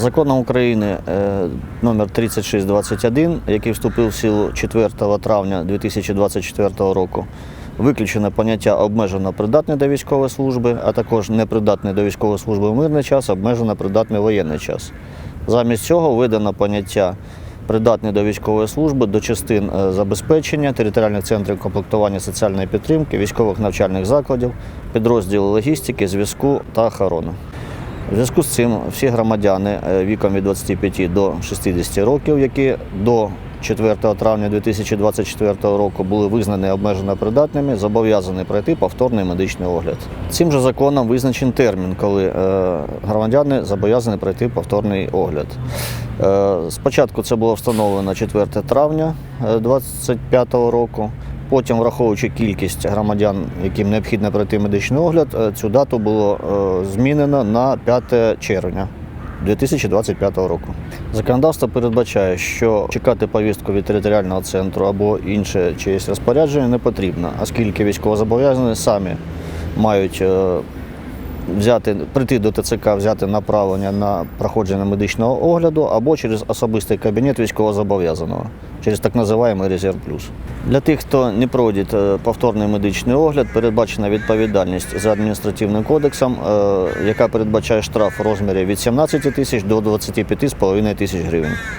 Законом України е, номер 3621, який вступив в силу 4 травня 2024 року, виключено поняття обмежено придатний до військової служби, а також непридатний до військової служби в мирний час, обмежено придатний воєнний час. Замість цього видано поняття придатний до військової служби до частин е, забезпечення, територіальних центрів комплектування соціальної підтримки, військових навчальних закладів, підрозділів логістики, зв'язку та охорони. У зв'язку з цим всі громадяни е, віком від 25 до 60 років, які до 4 травня 2024 року були визнані обмежено придатними, зобов'язані пройти повторний медичний огляд. Цим же законом визначений термін, коли е, громадяни зобов'язані пройти повторний огляд. Е, Спочатку це було встановлено 4 травня 2025 року. Потім, враховуючи кількість громадян, яким необхідно пройти медичний огляд, е, цю дату було е, змінено на 5 червня 2025 року. Законодавство передбачає, що чекати повістку від територіального центру або інше чиєсь розпорядження не потрібно, оскільки військовозобов'язані самі мають е, взяти, прийти до ТЦК, взяти направлення на проходження медичного огляду або через особистий кабінет військовозобов'язаного, через так називаємо резерв плюс. Для тих, хто не пройде е, повторний медичний огляд, передбачена відповідальність за адміністративним кодексом, е, яка передбачає штраф у розмірі від 17 тисяч до 25,5 тисяч гривень.